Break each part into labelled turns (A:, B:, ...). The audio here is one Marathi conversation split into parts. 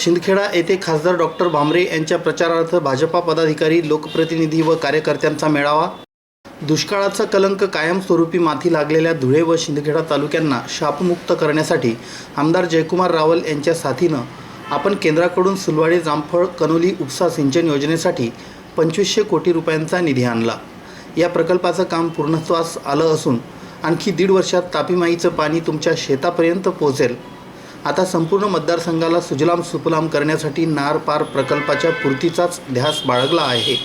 A: शिंदखेडा येथे खासदार डॉक्टर भामरे यांच्या प्रचारार्थ भाजपा पदाधिकारी लोकप्रतिनिधी व कार्यकर्त्यांचा मेळावा. दुष्काळाचा कलंक कायमस्वरूपी माथी लागलेल्या धुळे व शिंदखेडा तालुक्यांना शापमुक्त करण्यासाठी आमदार जयकुमार रावल यांच्या साथीनं आपण केंद्राकडून सुलवाडे जामफळ कनोली उपसा सिंचन योजनेसाठी पंचवीसशे कोटी रुपयांचा निधी आणला. या प्रकल्पाचं काम पूर्णत्वास आलं असून आणखी दीड वर्षात तापीमाईचं पाणी तुमच्या शेतापर्यंत पोहोचेल. आता संपूर्ण मतदारसंघाला सुजलाम सुफलाम करण्यासाठी नार पार प्रकल्पाच्या पूर्तीचाच ध्यास बाळगला आहे.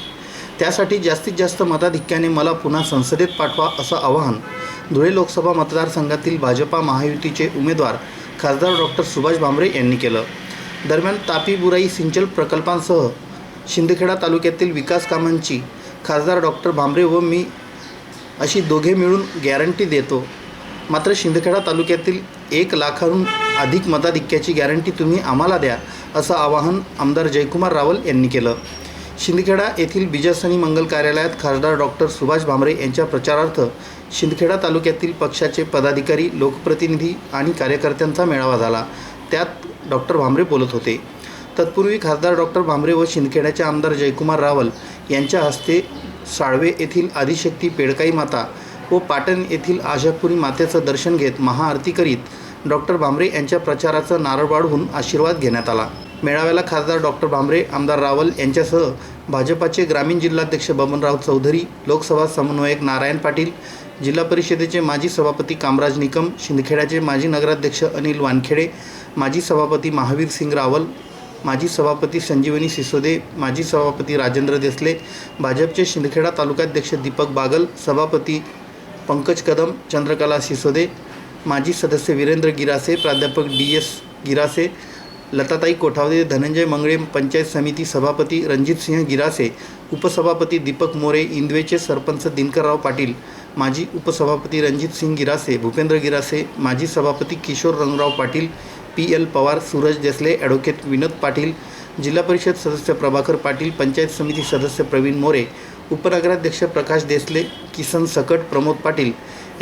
A: त्यासाठी जास्तीत जास्त मताधिक्याने मला पुन्हा संसदेत पाठवा असं आवाहन धुळे लोकसभा मतदारसंघातील भाजपा महायुतीचे उमेदवार खासदार डॉक्टर सुभाष भामरे यांनी केलं. दरम्यान तापी बुराई सिंचन प्रकल्पांसह शिंदखेडा तालुक्यातील विकास कामांची खासदार डॉक्टर भांबरे व मी अशी दोघे मिळून गॅरंटी देतो. मात्र शिंदखेडा तालुक्यातील एक लाखाहून अधिक मताधिक्याची गॅरंटी तुम्ही आम्हाला द्या असं आवाहन आमदार जयकुमार रावल यांनी केलं. शिंदखेडा येथील बीजासनी मंगल कार्यालयात खासदार डॉक्टर सुभाष भामरे यांच्या प्रचारार्थ शिंदखेडा तालुक्यातील पक्षाचे पदाधिकारी लोकप्रतिनिधी आणि कार्यकर्त्यांचा मेळावा झाला. त्यात डॉक्टर भामरे बोलत होते. तत्पूर्वी खासदार डॉक्टर भामरे व शिंदखेड्याचे आमदार जयकुमार रावल यांच्या हस्ते साळवे येथील आदिशक्ती पेडकाई माता व पाटण येथील आशापुरी मातेचं दर्शन घेत महाआरती करीत डॉक्टर भांबरे यांच्या प्रचाराचा नारळ वाढवून आशीर्वाद घेण्यात आला. मेळाव्याला खासदार डॉक्टर भांबरे आमदार रावल यांच्यासह भाजपाचे ग्रामीण जिल्हाध्यक्ष बबनराव चौधरी लोकसभा समन्वयक नारायण पाटील जिल्हा परिषदेचे माजी सभापती कामराज निकम शिंदखेड्याचे माजी नगराध्यक्ष अनिल वानखेडे माजी सभापती महावीर सिंग रावल माजी सभापती संजीवनी सिसोदे माजी सभापती राजेंद्र देसले भाजपचे शिंदखेडा तालुकाध्यक्ष दीपक बागल सभापती पंकज कदम चंद्रकला सिसोदे माजी सदस्य वीरेंद्र गिरासे प्राध्यापक डी एस गिरासे लताताई कोठावदे धनंजय मंगळे पंचायत समिती सभापती रणजितसिंह गिरासे उपसभापती दीपक मोरे इंदवेचे सरपंच दिनकरराव पाटील माजी उपसभापती रणजितसिंह गिरासे भूपेंद्र गिरासे माजी सभापती Kishor Rangrao Patil P L Pawar Suraj Desale advocate Vinod Patil जिल्हा परिषद सदस्य प्रभाकर पाटील पंचायत समिती सदस्य प्रवीण मोरे उपनगराध्यक्ष प्रकाश देसले किसन सकट प्रमोद पाटील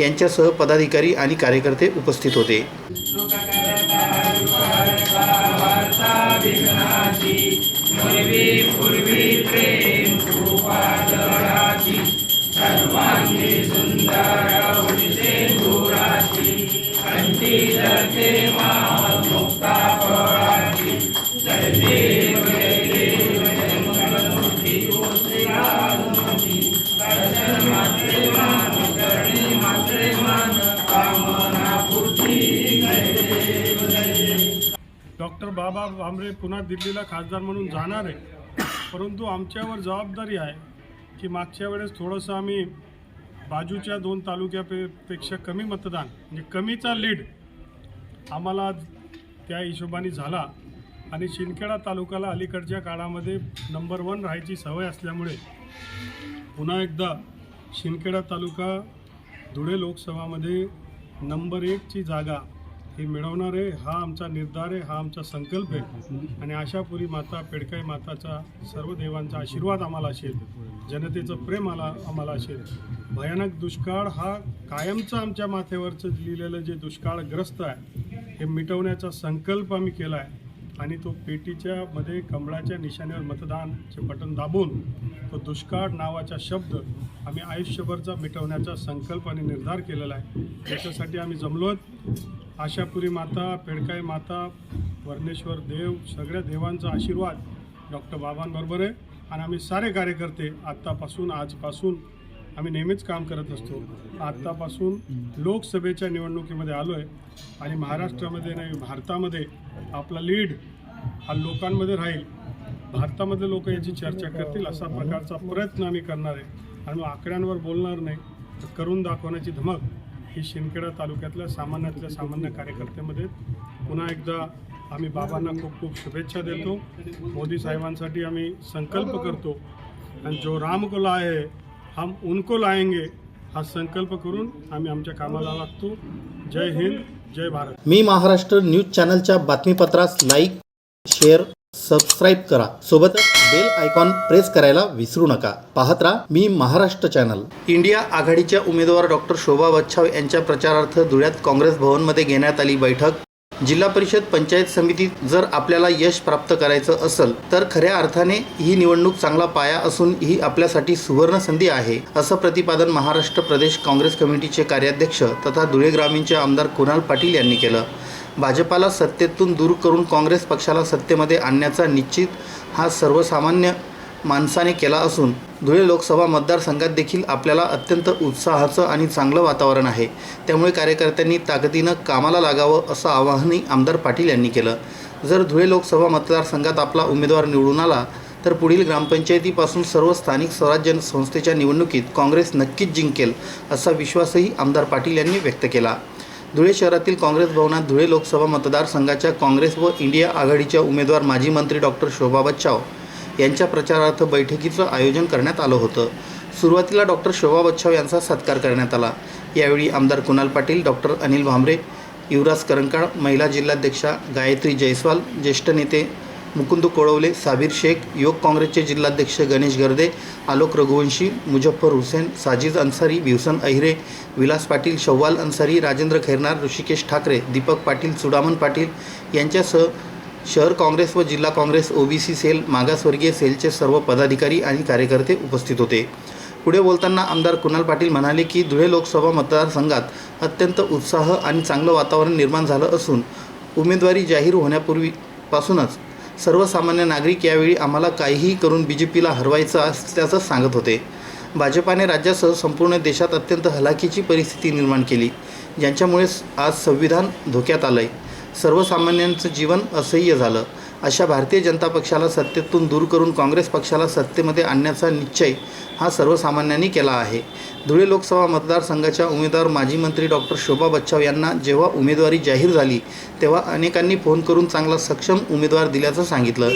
A: यांच्यासह पदाधिकारी आणि कार्यकर्ते उपस्थित होते.
B: डॉक्टर बाबा भामरे पुन्हा दिल्लीला खासदार म्हणून जाणार आहे. परंतु आमच्यावर जबाबदारी आहे की मागच्या वेळेस थोडंसं आम्ही बाजूच्या दोन तालुक्यापेक्षा कमी मतदान म्हणजे कमीचा लीड आम्हाला त्या हिशोबाने झाला. आणि शिंदखेडा तालुक्याला अलीकडच्या काळामध्ये नंबर वन राहायची सवय असल्यामुळे पुन्हा एकदा शिंदखेडा तालुका धुळे लोकसभामध्ये नंबर एकची जागा हे मिळवणार आहे हा आमचा निर्धार आहे हा आमचा संकल्प आहे. आणि आशापुरी माता पेडकाई माताचा सर्व देवांचा आशीर्वाद आम्हाला असेल. जनतेचं प्रेम आला आम्हाला असेल. भयानक दुष्काळ हा कायमचा आमच्या माथ्यावरचं लिहिलेलं जे दुष्काळग्रस्त आहे हे मिटवण्याचा संकल्प आम्ही केला आहे. आणि तो पेटीच्या मध्ये कमळाच्या निशाण्यावर मतदानचे बटन दाबून तो दुष्काळ नावाचा शब्द आम्ही आयुष्यभरचा मिटवण्याचा संकल्प आणि निर्धार केलेला आहे. त्याच्यासाठी आम्ही जमलोत. आशापुरी माता पेडकाई माता वर्णेश्वर देव सगळ्या देवांचा आशीर्वाद डॉक्टर बाबांबरोबर आहे. आणि आम्ही सारे कार्यकर्ते आत्तापासून आजपासून आम्ही नेहमीच काम करत असतो. आत्तापासून लोकसभेच्या निवडणुकीमध्ये आलो आहे आणि महाराष्ट्रामध्ये नाही भारतामध्ये आपला लीड हा लोकांमध्ये राहील. भारतामध्ये लोक याची चर्चा करतील असा प्रकारचा प्रयत्न आम्ही करणार आहे. आणि मग आकड्यांवर बोलणार नाही तर करून दाखवण्याची धमक ही शिंदखेडा तालुक्यातल्या सामान्यातल्या सामान्य कार्यकर्त्यामध्ये पुन्हा एकदा आम्ही बाबांना खूप खूप शुभेच्छा देतो. मोदी साहेबांसाठी आम्ही संकल्प करतो. आणि जो राम को लाए हम उनको लाएंगे हा संकल्प करून आम्ही आमच्या कामाला लागतो. जय हिंद जय भारत.
A: मी महाराष्ट्र न्यूज चॅनलच्या बातमीपत्रास लाईक शेअर सबस्क्राईब करा. सोबतच बेल आयकॉन प्रेस करायला विसरू नका. पाहत राहा मी महाराष्ट्र चॅनल इंडिया आघाडीच्या उमेदवार डॉक्टर शोभा वच्छाव यांच्या प्रचारार्थ धुळ्यात काँग्रेस भवनमध्ये घेण्यात आली बैठक. जिल्हा परिषद पंचायत समितीत जर आपल्याला यश प्राप्त करायचं असेल तर खऱ्या अर्थाने ही निवडणूक चांगला पाया असून ही आपल्यासाठी सुवर्ण संधी आहे असं प्रतिपादन महाराष्ट्र प्रदेश काँग्रेस कमिटीचे कार्याध्यक्ष तथा धुळे ग्रामीणचे आमदार कुणाल पाटील यांनी केलं. भाजपाला सत्तेतून दूर करून काँग्रेस पक्षाला सत्तेमध्ये आणण्याचा निश्चित हा सर्वसामान्य माणसाने केला असून धुळे लोकसभा मतदारसंघात देखील आपल्याला अत्यंत उत्साहाचं आणि चांगलं वातावरण आहे. त्यामुळे कार्यकर्त्यांनी ताकदीनं कामाला लागावं असं आवाहनही आमदार पाटील यांनी केलं. जर धुळे लोकसभा मतदारसंघात आपला उमेदवार निवडून आला तर पुढील ग्रामपंचायतीपासून सर्व स्थानिक स्वराज्य संस्थेच्या निवडणुकीत काँग्रेस नक्कीच जिंकेल असा विश्वासही आमदार पाटील यांनी व्यक्त केला. धुळे शहरातील काँग्रेस भवनात धुळे लोकसभा मतदारसंघाच्या काँग्रेस व इंडिया आघाडीच्या उमेदवार माजी मंत्री डॉक्टर शोभा बच्चाव यांच्या प्रचारार्थ बैठकीचं आयोजन करण्यात आलं होतं. सुरुवातीला डॉक्टर शोभा बच्चाव यांचा सत्कार करण्यात आला. यावेळी आमदार कुणाल पाटील डॉक्टर अनिल भांबरे युवराज करंकाळ महिला जिल्हाध्यक्षा गायत्री जयस्वाल ज्येष्ठ नेते मुकुंद कोळवले साबीर शेख युवक काँग्रेसचे जिल्हाध्यक्ष गणेश गर्दे आलोक रघुवंशी मुजफ्फर हुसेन साजिद अन्सारी भिवसन अहिरे विलास पाटील शव्वाल अन्सारी राजेंद्र खैरनार ऋषिकेश ठाकरे दीपक पाटील सुडामन पाटील यांच्यासह शहर काँग्रेस व जिल्हा काँग्रेस ओबीसी सेल मागासवर्गीय सेलचे सर्व पदाधिकारी आणि कार्यकर्ते उपस्थित होते. पुढे बोलताना आमदार कुणाल पाटील म्हणाले की धुळे लोकसभा मतदारसंघात अत्यंत उत्साह आणि चांगलं वातावरण निर्माण झालं असून उमेदवारी जाहीर होण्यापूर्वीपासूनच सर्वसामान्य नागरिक यावेळी आम्हाला काहीही करून बी जे पीला हरवायचं असल्याचं सांगत होते. भाजपाने राज्यासह संपूर्ण देशात अत्यंत हलाखीची परिस्थिती निर्माण केली ज्यांच्यामुळे आज संविधान धोक्यात आलं आहे सर्वसामान्यांचं जीवन असह्य झालं. अशा भारतीय जनता पक्षाला सत्तेतून दूर करून काँग्रेस पक्षाला सत्तेमध्ये आणण्याचा निश्चय हा सर्वसामान्यांनी केला आहे. धुळे लोकसभा मतदारसंघाच्या उमेदवार माजी मंत्री डॉक्टर शोभा बच्चाव यांना जेव्हा उमेदवारी जाहीर झाली तेव्हा अनेकांनी फोन करून चांगला सक्षम उमेदवार दिल्याचं सांगितलं.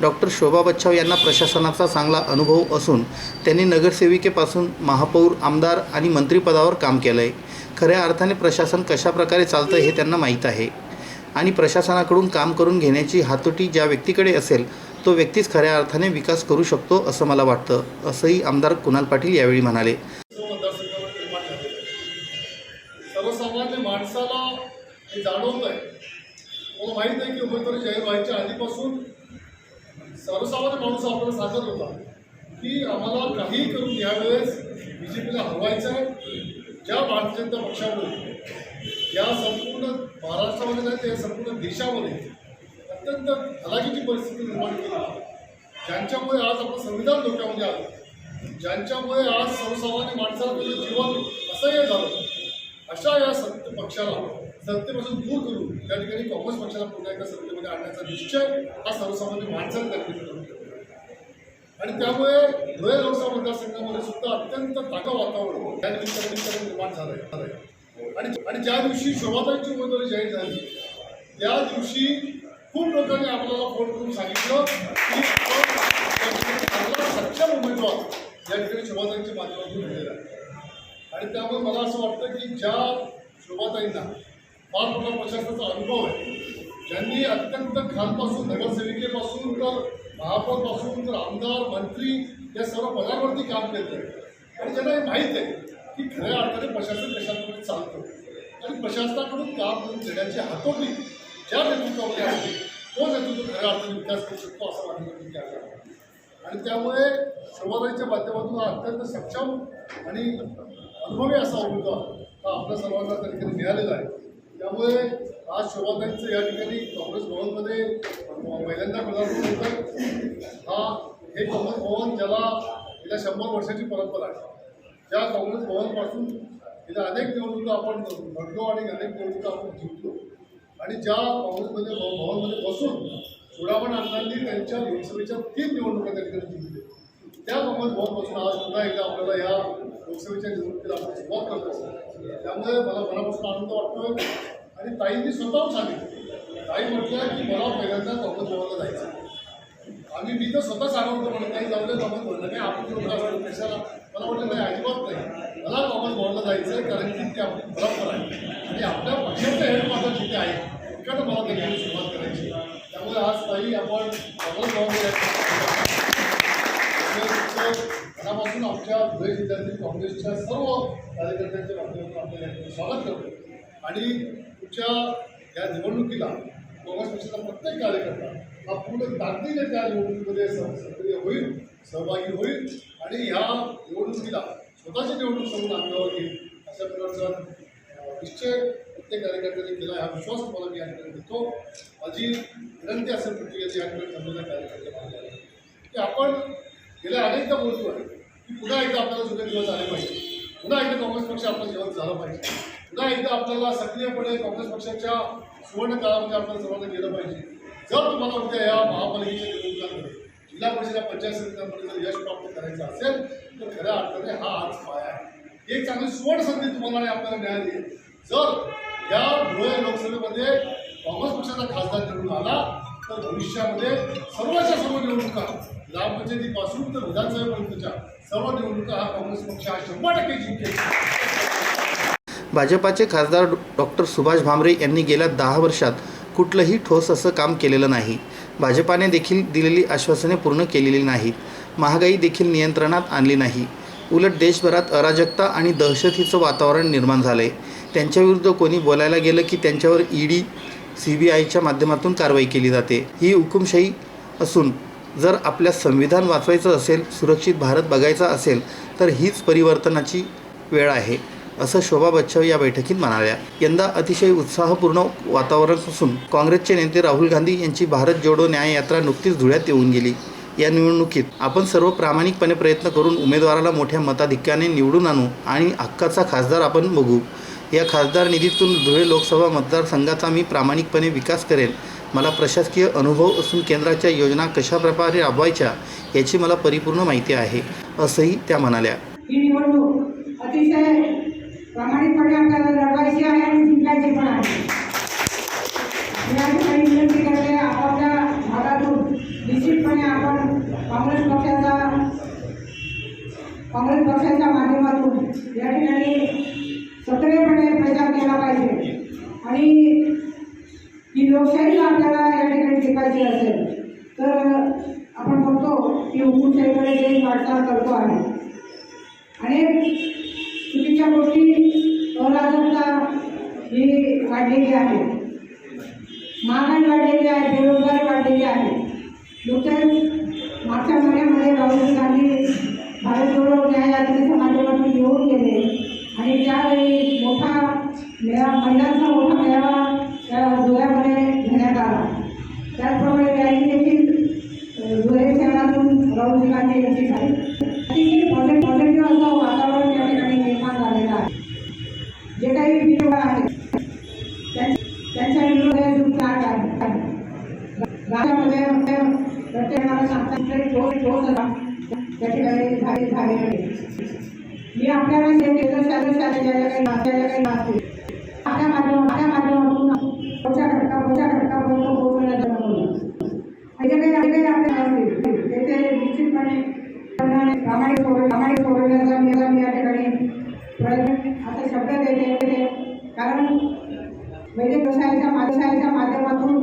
A: डॉक्टर शोभा बच्छाव यांना प्रशासनाचा चांगला अनुभव असून त्यांनी नगरसेविकेपासून महापौर आमदार आणि मंत्रिपदावर काम केलं आहे खऱ्या अर्थाने प्रशासन कशाप्रकारे चालतं हे त्यांना माहीत आहे. आणि प्रशासनाकडून काम करून घेण्याची हातोटी ज्या व्यक्तीकडे असेल तो व्यक्तीच खऱ्या अर्थाने विकास करू शकतो असं मला वाटतं असंही आमदार कुणाल पाटील यावेळी म्हणाले.
C: सर्वसामान्य माणसाला हे जाणवत आहे मला माहीत आहे की उमेदवारी जाहीर व्हायच्या आधीपासून सर्वसामान्य माणूस आपल्याला सांगत होता की आम्हाला काहीही करून यावेळेस बी जे पीला हरवायचं आहे ज्या भारतीय जनता पक्षामुळे या संपूर्ण महाराष्ट्रामध्ये नाही तर या संपूर्ण देशामध्ये अत्यंत हलाखीची परिस्थिती निर्माण केली. ज्यांच्यामुळे आज आपलं संविधान धोक्यामध्ये आलं ज्यांच्यामुळे आज सर्वसामान्य माणसाला जीवन असह्य झालं अशा या सत्य पक्षाला सत्तेपासून दूर करून त्या ठिकाणी काँग्रेस पक्षाला पुन्हा एकदा सत्तेमध्ये आणण्याचा निश्चय हा सर्वसामान्य माणसाने त्यांनी आणि त्यामुळे धुळे लोकसभा मतदारसंघामध्ये सुद्धा अत्यंत ताका वातावरण त्या निमित्ताने निर्माण झालं आहे आणि आणि ज्या दिवशी शोभाताईची उमेदवारी जाहीर झाली त्या दिवशी खूप लोकांनी आपल्याला फोन करून सांगितलं की चांगला सक्षम उमेदवार या ठिकाणी शोभाताईंच्या माध्यमातून दिलेला आहे आणि त्यामुळे मला असं वाटतं की ज्या शोभाताईंना फार मोठा प्रशासनाचा अनुभव आहे ज्यांनी अत्यंत खालपासून नगरसेविकेपासून तर महापौरपासून तर आमदार मंत्री या सर्व पदांवरती काम केलं आहे आणि ज्यांना हे माहीत आहे की खऱ्या अर्थाने प्रशासन देशांमध्ये चालतं. आणि प्रशासनाकडून काम करून देण्याची हातोटी ज्या नेतृत्वामध्ये असते तो नेतृत्व खऱ्या अर्थाने विकास करू शकतो असं माझं मत आणि त्यामुळे शोभाताईच्या माध्यमातून अत्यंत सक्षम आणि अनुभवी असा उमेदवार हा आपल्या सर्वांना त्या ठिकाणी मिळालेला आहे. त्यामुळे आज शोभाताईंचं या ठिकाणी काँग्रेस भवनमध्ये पहिल्यांदा प्रधानमंत्री होतं हा हे काँग्रेस भवन ज्याला गेल्या शंभर वर्षाची परंपरा आहे. त्या काँग्रेस भवनपासून गेल्या अनेक निवडणुका आपण लढलो आणि अनेक निवडणुका आपण जिंकलो. आणि ज्या काँग्रेसमध्ये भवनमध्ये बसून चुडामण अण्णांनी त्यांच्या लोकसभेच्या तीन निवडणुका त्या ठिकाणी जिंकल्या. त्या काँग्रेस भवनपासून आज पुन्हा एकदा आपल्याला या लोकसभेच्या निवडणुकीला आपण सुरुवात करतो त्यामुळे मला मनापासून आनंद वाटतोय. आणि ताईंनी स्वतःहून सांगितलं. ताई म्हटलं की मला पहिल्यांदा काँग्रेस भवनला जायचं आम्ही मी तर स्वतः सांगतो म्हणत नाही. जाऊ दे काँग्रेस म्हणलं नाही आपण कशाला मला म्हटलं नाही अजिबात नाही. मला काँग्रेस भवनला जायचं आहे कारण की ती आपली परंपरा आहे. आणि आपल्या पक्षाचं हेड माझं जिथे आहे तिकडं मला त्याची सुरुवात करायची त्यामुळे आज ताई आपण काँग्रेस भवनला मनापासून आमच्या धुळे जिल्ह्यातील काँग्रेसच्या सर्व कार्यकर्त्यांच्या माध्यमातून आपल्याला स्वागत करतो. आणि तुमच्या या निवडणुकीला काँग्रेस पक्षाचा प्रत्येक कार्यकर्ता हा पूर्ण ताकदीने त्या निवडणुकीमध्ये सह- सक्रिय होईल सहभागी होईल आणि ह्या निवडणुकीला स्वतःची निवडणूक समोर अंगावर घेईल अशा प्रकारचा निश्चय प्रत्येक कार्यकर्त्यांनी केला हा विश्वास तुम्हाला मी या देतो. माझी विनंती असेल प्रत्येकाची या ठरलेल्या कार्यकर्त्यांना की आपण गेल्या अनेकदा बोलतो आहे की पुन्हा एकदा आपल्याला जुने दिवस आले पाहिजे. पुन्हा एकदा काँग्रेस पक्ष आपलं जीवन झालं पाहिजे. पुन्हा एकदा आपल्याला सक्रियपणे काँग्रेस पक्षाच्या सुवर्ण काळामध्ये आपल्याला सर्वांना गेलं पाहिजे. जर तुम्हाला उद्या या महापालिकेच्या निवडणुकांमध्ये जिल्हा परिषद पंचायत समित्यांमध्ये जर यश प्राप्त करायचं असेल तर खऱ्या अर्थाने हा आज पाया आहे. एक चांगली सुवर्ण संधी तुम्हाला आणि आपल्याला मिळाली जर या धुळे लोकसभेमध्ये काँग्रेस पक्षाचा खासदार निवडून आला तर भविष्यामध्ये सर्वच्या सर्व निवडणुका ग्रामपंचायतीपासून तर विधानसभेपर्यंतच्या सर्व निवडणुका हा काँग्रेस पक्ष हा शंभर टक्के जिंकेल.
A: भाजपाचे खासदार डॉक्टर सुभाष भामरे यांनी गेल्या दहा वर्षात कुठलंही ठोस असं काम केलेलं नाही. भाजपाने देखील दिलेली आश्वासने पूर्ण केलेली नाहीत महागाई देखील नियंत्रणात आणली नाही. उलट देशभरात अराजकता आणि दहशतीचं वातावरण निर्माण झालं आहे त्यांच्याविरुद्ध कोणी बोलायला गेलं की त्यांच्यावर ईडी सी बी आयच्या माध्यमातून कारवाई केली जाते. ही हुकुमशाही असून जर आपल्या संविधान वाचवायचं असेल सुरक्षित भारत बघायचा असेल तर हीच परिवर्तनाची वेळ आहे. असं शोभा बच्चव या बैठकीत म्हणाल्या. यंदा अतिशय उत्साहपूर्ण वातावरण असून काँग्रेसचे नेते राहुल गांधी यांची भारत जोडो न्याय यात्रा नुकतीच धुळ्यात येऊन गेली. या निवडणुकीत आपण सर्व प्रामाणिकपणे प्रयत्न करून उमेदवाराला मोठ्या मताधिक्याने निवडून आणू आणि हक्काचा खासदार आपण बघू. या खासदार निधीतून धुळे लोकसभा मतदारसंघाचा मी प्रामाणिकपणे विकास करेन. मला प्रशासकीय अनुभव असून केंद्राच्या योजना कशाप्रकारे राबवायच्या याची मला परिपूर्ण माहिती आहे असंही त्या म्हणाल्या.
D: ही निवडणूक अतिशय प्रामाणिकपणे आपल्याला लढवायची आहे आणि जिंकायची पण आहे या ठिकाणी विनंती करते आपापल्या भागातून निश्चितपणे आपण काँग्रेस पक्षाचा काँग्रेस पक्षाच्या माध्यमातून या ठिकाणी सक्रियपणे प्रचार केला पाहिजे आणि ही लोकशाही आपल्याला या ठिकाणी टिकायची असेल तर आपण बघतो की हुकुमशाहीकडे देश वाटचाल करतो आहे अनेक चुकीच्या गोष्टी अराजकता ही वाढलेली आहे महागाई वाढलेली आहे बेरोजगारी वाढलेली आहे नुकत्याच मागच्या महिन्यामध्ये राहुल गांधी भारत जोडो न्याय यात्रेच्या माध्यमातून येऊन गेले आणि त्यावेळी मोठा मेळा महिलांचा मोठा मेळावा त्या धुळ्यामध्ये घेण्यात आला. त्याचप्रमाणे त्यांनी देखील धुळे शहरातून राहुल गांधी यांची कारण वैदिक व्यवसायाच्या व्यवसायाच्या माध्यमातून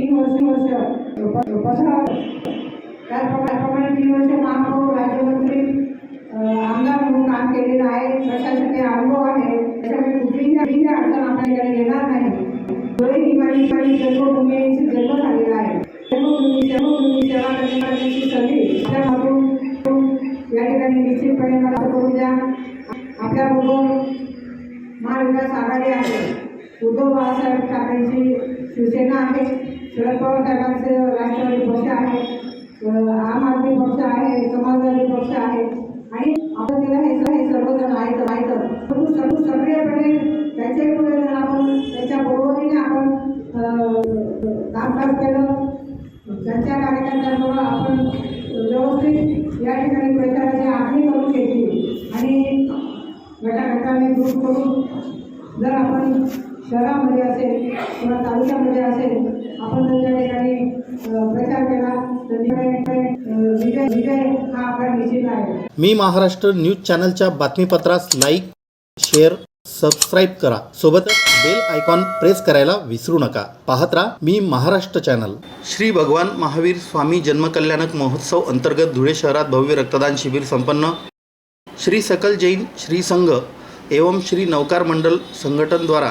D: तीन वर्ष वर्ष त्याचप्रमाणे तीन वर्ष महापौर राज्यमंत्री आमदार म्हणून काम केलेलं आहे. प्रशासकीय अनुभव आहे. त्याच्यामुळे कुठलीही अडचण आपल्याकडे येणार नाही. धुळे निवाडी जन्मभूमी जन्म झालेला आहे. जन्मभूमी जन्मभूमी सेवा करण्याची संधी. त्यामधून या ठिकाणी निश्चितपणे मला करू द्या. आपल्याबरोबर महाविकास आघाडी आहे. उद्धव बाळासाहेब ठाकरेंची शिवसेना आहे. शरद पवार साहेबांचं राष्ट्रवादी पक्ष आहे. आम आदमी पक्ष आहे. समाजवादी पक्ष आहे. आणि आपण तिला हे हे सर्वजण आहेत आहेत. परंतु सर्व सक्रियपणे त्याच्याही पुढे जर आपण त्याच्या बरोबरीने आपण कामकाज केलं. त्यांच्या कार्यकर्त्यांबरोबर आपण व्यवस्थित या ठिकाणी प्रचाराची आखणी करून घेतली आणि ग्रुप करून जर आपण शहरामध्ये असेल किंवा तालुक्यामध्ये असेल आपण जर त्या ठिकाणी प्रचार केला तर विजय विजय हा आपला निश्चित आहे.
A: मी महाराष्ट्र न्यूज चॅनलच्या बातमीपत्रास लाईक शेअर सबस्क्राईब करा. सोबतच बेल आयकॉन प्रेस करायला विसरू नका. पाहत राहा मी महाराष्ट्र चॅनल. श्री भगवान महावीर स्वामी जन्मकल्याणक महोत्सव अंतर्गत धुळे शहरात भव्य रक्तदान शिबिर संपन्न. श्री सकल जैन श्री संघ एवं श्री नवकार मंडल संघटनद्वारा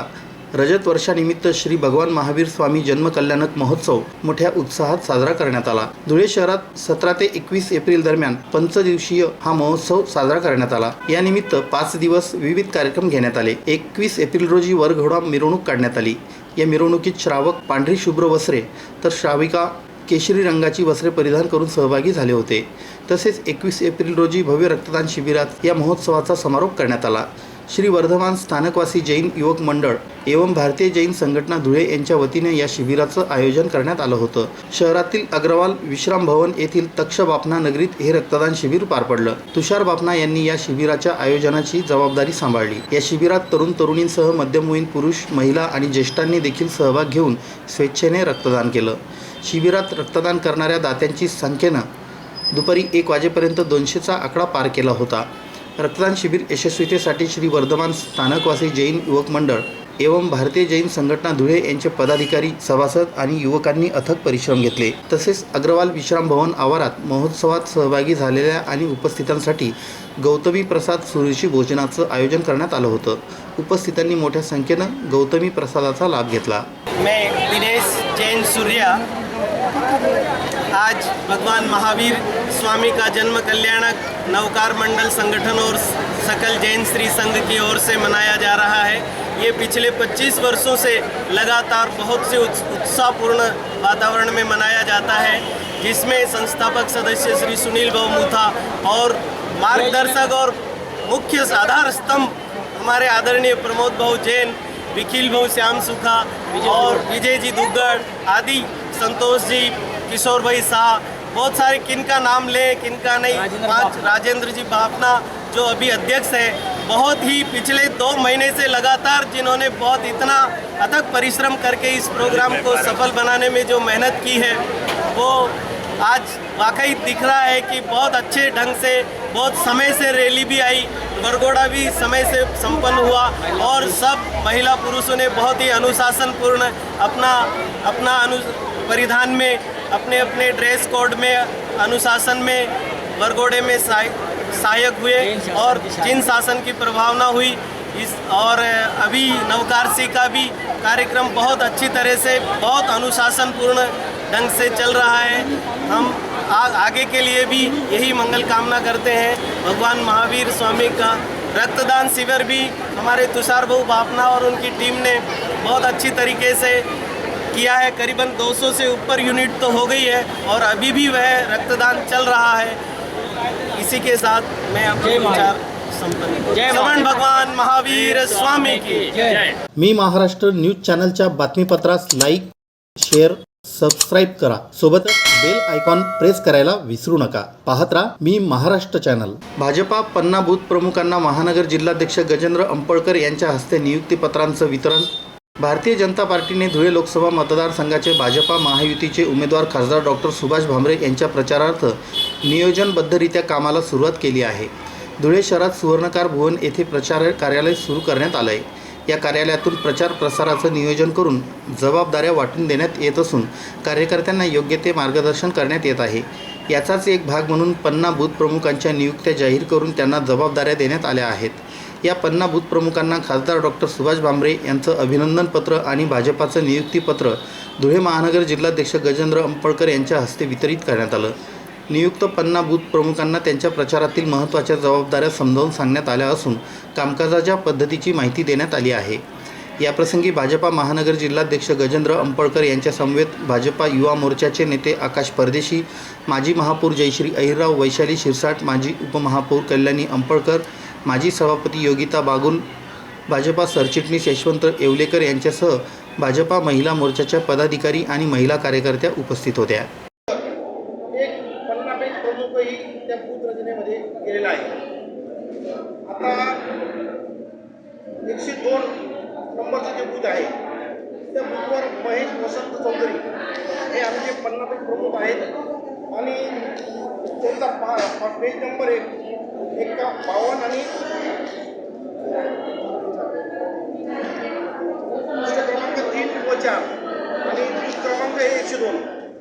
A: रजत वर्षानिमित्त श्री भगवान महावीर स्वामी जन्म कल्याणक महोत्सव मोठ्या उत्साहात साजरा करण्यात आला. धुळे शहरात सतरा ते एकवीस एप्रिल दरम्यान पंचदिवसीय हा महोत्सव साजरा करण्यात आला. यानिमित्त पाच दिवस विविध कार्यक्रम घेण्यात आले. एकवीस एप्रिल रोजी वरघोडा मिरवणूक काढण्यात आली. या मिरवणुकीत श्रावक पांढरी शुभ्र वस्त्रे तर श्राविका केशरी रंगाची वस्त्रे परिधान करून सहभागी झाले होते. तसेच एकवीस एप्रिल रोजी भव्य रक्तदान शिबिरात या महोत्सवाचा समारोप करण्यात आला. श्री वर्धमान स्थानकवासी जैन युवक मंडळ एवं भारतीय जैन संघटना धुळे यांच्या वतीने या शिबिराचं आयोजन करण्यात आलं होतं. शहरातील अग्रवाल विश्राम भवन येथील तक्ष बापना नगरीत हे रक्तदान शिबिर पार पडलं. तुषार बापना यांनी या शिबिराच्या आयोजनाची जबाबदारी सांभाळली. या शिबिरात तरुण तरुणींसह मध्यमवयीन पुरुष महिला आणि ज्येष्ठांनी देखील सहभाग घेऊन स्वेच्छेने रक्तदान केलं. शिबिरात रक्तदान करणाऱ्या दात्यांची संख्येनं दुपारी एक वाजेपर्यंत दोनशेचा आकडा पार केला होता. रक्तदान शिबिर यशस्वीतेसाठी श्री वर्धमान स्थानकवासी जैन युवक मंडळ एवं भारतीय जैन संघटना धुळे यांचे पदाधिकारी सभासद आणि युवकांनी अथक परिश्रम घेतले. तसेच अग्रवाल विश्राम भवन आवारात महोत्सवात सहभागी झालेल्या आणि उपस्थितांसाठी गौतमी प्रसाद सुरुची भोजनाचं आयोजन करण्यात आलं होतं. उपस्थितांनी मोठ्या संख्येनं गौतमी प्रसादाचा लाभ घेतला.
E: मैं दिनेश जैन सूर्या. आज भगवान महावीर स्वामी का जन्म कल्याणक नवकार मंडल संगठन और सकल जैन श्री संघ की ओर से मनाया जा रहा है। ये पिछले 25 वर्षों से लगातार बहुत से उत्स- उत्साहपूर्ण वातावरण में मनाया जाता है, जिसमें संस्थापक सदस्य श्री सुनील भाऊ मुथा और मार्गदर्शक और मुख्य आधार स्तंभ हमारे आदरणीय प्रमोद भाऊ जैन विखिल भाऊ श्याम सुखा और विजय जी दुग्गड़ आदि संतोष जी किशोर भाई शाह बहुत सारे किन का नाम लें किनका नहीं पाँच राजेंद्र जी बापना जो अभी अध्यक्ष है बहुत ही पिछले दो महीने से लगातार जिन्होंने बहुत इतना अथक परिश्रम करके इस प्रोग्राम को सफल बनाने में जो मेहनत की है वो आज वाकई दिख रहा है कि बहुत अच्छे ढंग से बहुत समय से रैली भी आई बरगोड़ा भी समय से संपन्न हुआ और सब महिला पुरुषों ने बहुत ही अनुशासनपूर्ण अपना अपना अनु परिधान में अपने अपने ड्रेस कोड में अनुशासन में वरगोड़े में सहाय- सहायक हुए और जिन शासन की प्रभावना हुई इस और अभी नवकारसी का भी कार्यक्रम बहुत अच्छी तरह से बहुत अनुशासनपूर्ण ढंग से चल रहा है। हम आ, आगे के लिए भी यही मंगल कामना करते हैं। भगवान महावीर स्वामी का रक्तदान शिविर भी हमारे तुषार भाऊ बापना और उनकी टीम ने बहुत अच्छी तरीके से किया है करीबन 200 से ऊपर यूनिट तो हो गई है और अभी भी वह रक्तदान चल रहा है। इसी के साथ मैं अपने विचार संपन्न भगवान महावीर स्वामी की। जय।
A: मी महाराष्ट्र न्यूज चॅनलच्या बातमीपत्रास लाईक शेअर सबस्क्राईब करा. सोबतच बेल आयकॉन प्रेस करायला विसरू नका. पाहत राहा मी महाराष्ट्र चॅनल. भाजपा पन्ना बूथ प्रमुखांना महानगर जिल्हाध्यक्ष गजेंद्र अंपळकर यांच्या हस्ते नियुक्तीपत्रांचं वितरण भारतीय जनता पार्टीने धुळे लोकसभा मतदारसंघाचे भाजपा महायुतीचे उमेदवार खासदार डॉक्टर सुभाष भामरे यांच्या प्रचारार्थ नियोजनबद्धरित्या कामाला सुरुवात केली आहे. धुळे शहरात सुवर्णकार भुवन येथे प्रचार कार्यालय सुरू करण्यात आलं आहे या कार्यालयातून प्रचार प्रसाराचं नियोजन करून जबाबदाऱ्या वाटून देण्यात येत असून कार्यकर्त्यांना योग्य ते मार्गदर्शन करण्यात येत आहे. याचाच एक भाग म्हणून पन्ना बूथ प्रमुखांच्या नियुक्त्या जाहीर करून त्यांना जबाबदाऱ्या देण्यात आल्या आहेत. या पन्ना बूथ प्रमुखांना खासदार डॉक्टर सुभाष भामरे यांचं अभिनंदनपत्र आणि भाजपाचं नियुक्तीपत्र धुळे महानगर जिल्हाध्यक्ष गजेंद्र अंपळकर यांच्या हस्ते वितरित करण्यात आलं. नियुक्त पन्ना बूथ प्रमुखांना त्यांच्या प्रचारातील महत्त्वाच्या जबाबदाऱ्या समजावून सांगण्यात आल्या असून कामकाजाच्या पद्धतीची माहिती देण्यात आली आहे. याप्रसंगी भाजपा महानगर जिल्हाध्यक्ष गजेंद्र अंपळकर यांच्या समवेत भाजपा युवा मोर्चाचे नेते आकाश परदेशी माजी महापौर जयश्री अहिरराव वैशाली शिरसाट माजी उपमहापौर कल्याणी अंपळकर माजी सभापती योगिता बागुल भाजपा सरचिटणीस यशवंत येवलेकर यांच्यासह भाजपा महिला मोर्चाच्या पदाधिकारी आणि महिला कार्यकर्त्या उपस्थित होत्या.
F: एक प्रमुखही त्या बूथ रचनेमध्ये गेलेला आहे. आता एकशे दोन नंबरचं जे बूथ आहे त्या बूथवर महेश वसंत चौधरी हे आमचे प्रमुख आहेत. आणि त्यांचा पा- पेज नंबर एक एक पावन आणि पृष्ठ क्रमांक तीन व चार. आणि बूथ क्रमांक हे एकशे दोन.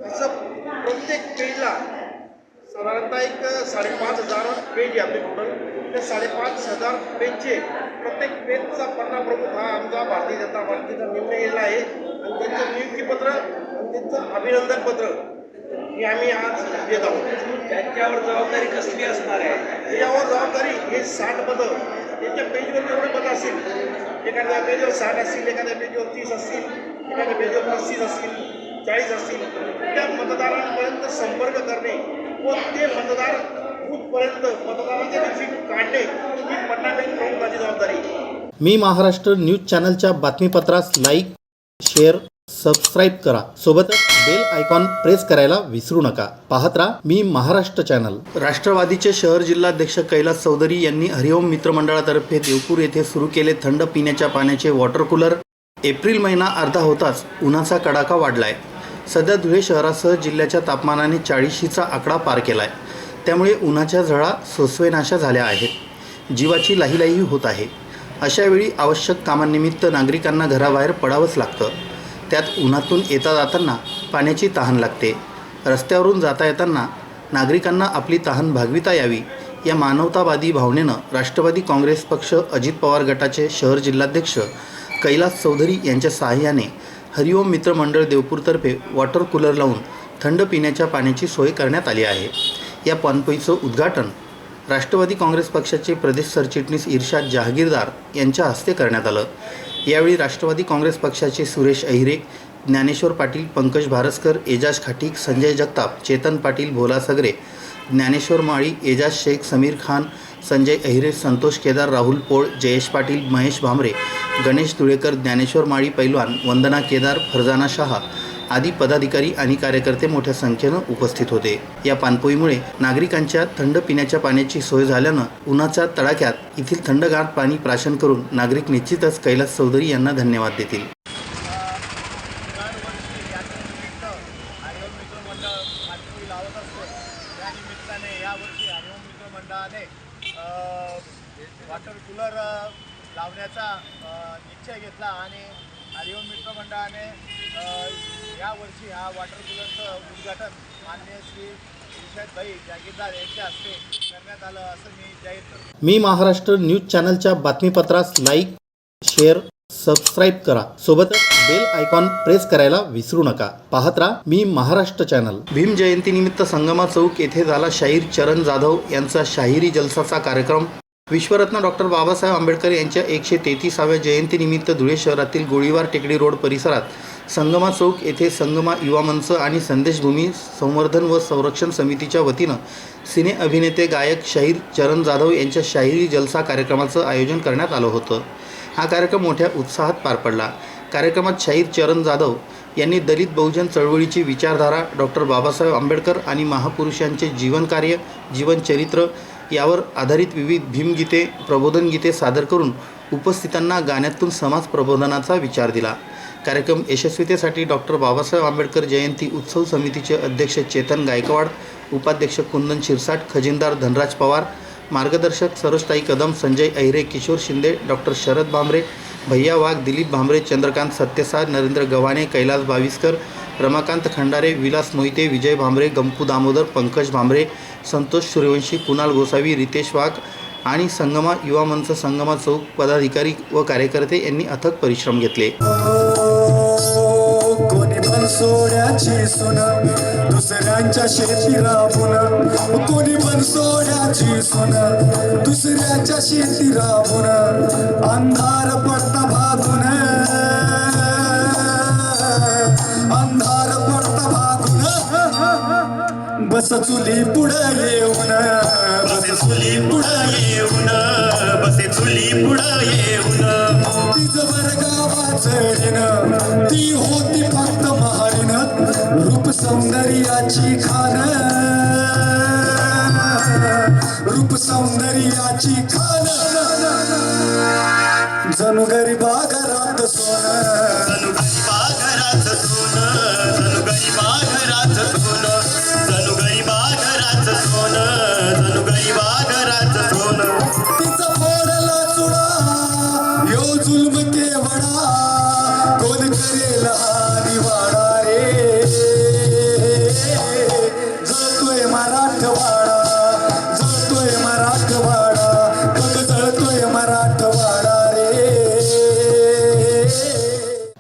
F: असं प्रत्येक पेजला साधारणतः एक साडेपाच हजार पेज आहे आपले टोटल त्या साडेपाच हजार पेजचे प्रत्येक पेजचा पन्ना प्रमुख हा आमचा भारतीय जनता पार्टीचा निर्णय गेला आहे. आणि त्यांचं नियुक्तीपत्र आणि त्यांचं अभिनंदन पत्र हे आम्ही आज देत आहोत.
G: त्यांच्यावर जबाबदारी कसली असणार आहे?
F: यावर जबाबदारी हे साठ पदं. त्यांच्या पेजवर जेवढे पदं असतील. एखाद्या पेजवर साठ असतील एखाद्या पेजवर तीस असतील एखाद्या पेजवर पस्तीस असतील चाळीस असतील. त्या मतदारांपर्यंत संपर्क करणे व ते मतदार बूथपर्यंत मतदारांच्या दिवशी काढणे ही पन्नाबेन प्रमुखाची जबाबदारी.
A: मी महाराष्ट्र न्यूज चॅनलच्या बातमीपत्रास लाईक शेअर सबस्क्राईब करा. सोबतच बेल आयकॉन प्रेस करायला विसरू नका. पाहत राहा मी महाराष्ट्र चॅनल राष्ट्रवादीचे शहर जिल्हाध्यक्ष कैलास चौधरी यांनी हरिओम मित्रमंडळातर्फे देवपूर येथे सुरू केले थंड पिण्याच्या पाण्याचे वॉटर कूलर एप्रिल महिना अर्धा होताच उन्हाचा कडाका वाढलाय. सध्या धुळे शहरासह जिल्ह्याच्या तापमानाने चाळीशीचा आकडा पार केलाय. त्यामुळे उन्हाच्या झळा सोसवेनाशा झाल्या आहेत. जीवाची लाहीलाही होत आहे. अशावेळी आवश्यक कामानिमित्त नागरिकांना घराबाहेर पडावंच लागतं. त्यात उन्हातून येता जाताना पाण्याची तहान लागते. रस्त्यावरून जाता येताना नागरिकांना आपली तहान भागविता यावी या मानवतावादी भावनेनं राष्ट्रवादी काँग्रेस पक्ष अजित पवार गटाचे शहर जिल्हाध्यक्ष कैलास चौधरी यांच्या सहाय्याने हरिओम मित्र मंडळ देवपूरतर्फे वॉटर कूलर लावून थंड पिण्याच्या पाण्याची सोय करण्यात आली आहे. या पाणपोईचं उद्घाटन राष्ट्रवादी काँग्रेस पक्षाचे प्रदेश सरचिटणीस इर्शाद जहागीरदार यांच्या हस्ते करण्यात आलं. यावेळी राष्ट्रवादी काँग्रेस पक्षाचे सुरेश अहिरे ज्ञानेश्वर पाटील पंकज भारसकर एजाज खाटीक संजय जगताप चेतन पाटील भोला सगरे ज्ञानेश्वर माळी एजाज शेख समीर खान संजय अहिरे संतोष केदार राहुल पोळ जयेश पाटील महेश भामरे गणेश तुळेकर ज्ञानेश्वर माळी पैलवान वंदना केदार फरजाना शहा आदी पदाधिकारी आणि कार्यकर्ते मोठ्या संख्येनं उपस्थित होते. या पाणपोईमुळे नागरिकांच्या थंड पिण्याच्या पाण्याची सोय झाल्यानं उन्हाच्या तडाख्यात येथील थंडगार पाणी प्राशन करून नागरिक निश्चितच कैलास चौधरी यांना धन्यवाद देतील.
G: वॉटर कूलर लावण्याचा निश्चय घेतला आणि हरिओम मित्र मंडळाने यावर्षी हा वॉटर कूलरचं उद्घाटन मान्य श्री विशद भाई जागीरदार यांच्या हस्ते करण्यात आलं असं मी जाहीर करतो.
A: मी महाराष्ट्र न्यूज चॅनलच्या बातमीपत्रास लाईक शेअर सबस्क्राईब करा. सोबतच बेल आयकॉन प्रेस करायला विसरू नका. पाहत राहा मी महाराष्ट्र चॅनल. भीम जयंतीनिमित्त संगमा चौक येथे झाला शाहीर चरण जाधव यांचा शाहिरी जलसाचा कार्यक्रम. विश्वरत्न डॉक्टर बाबासाहेब आंबेडकर यांच्या एकशे तेहतीसाव्या जयंतीनिमित्त धुळे शहरातील गोळीवार टेकडी रोड परिसरात संगमा चौक येथे संगमा युवा मंच आणि संदेशभूमी संवर्धन व संरक्षण समितीच्या वतीनं सिने अभिनेते गायक शाहीर चरण जाधव यांच्या शाहिरी जलसा कार्यक्रमाचं आयोजन करण्यात आलं होतं. हा कार्यक्रम मोठ्या उत्साहात पार पडला. कार्यक्रमात शाहीर चरण जाधव यांनी दलित बहुजन चळवळीची विचारधारा डॉक्टर बाबासाहेब आंबेडकर आणि महापुरुषांचे जीवनकार्य जीवनचरित्र यावर आधारित विविध भीमगीते प्रबोधन गीते सादर करून उपस्थितांना गाण्यातून समाज प्रबोधनाचा विचार दिला. कार्यक्रम यशस्वीतेसाठी डॉक्टर बाबासाहेब आंबेडकर जयंती उत्सव समितीचे अध्यक्ष चेतन गायकवाड उपाध्यक्ष कुंदन शिरसाट खजिनदार धनराज पवार मार्गदर्शक सरोजताई कदम संजय अहिरे किशोर शिंदे डॉक्टर शरद भांबरे भैया वाघ दिलीप भांबरे चंद्रकांत सत्यसाद नरेंद्र गव्हाणे कैलास बाविस्कर रमाकांत खंडारे विलास मोहिते विजय भांबरे गंपू दामोदर पंकज भांबरे संतोष सूर्यवंशी कुणाल गोसावी रितेश वाघ आणि संगमा युवा मंच संगमा चौक पदाधिकारी व कार्यकर्ते यांनी अथक परिश्रम घेतले.
H: कोणी बनसोड्याची सुन दुसऱ्यांच्या शेती राबून कोणी बनसोड्याची सुन दुसऱ्याच्या शेती राबून अंधार पडता भागून अंधार बस चुली पुढं येऊन बस चुली पुढं येऊन बसे चुली पुढं येऊन. तिचं वर्गावाचरीन ती होती फक्त महारीन रूप सौंदर्याची खान. रूप सौंदर्याची खान. जणू गरीबा घरा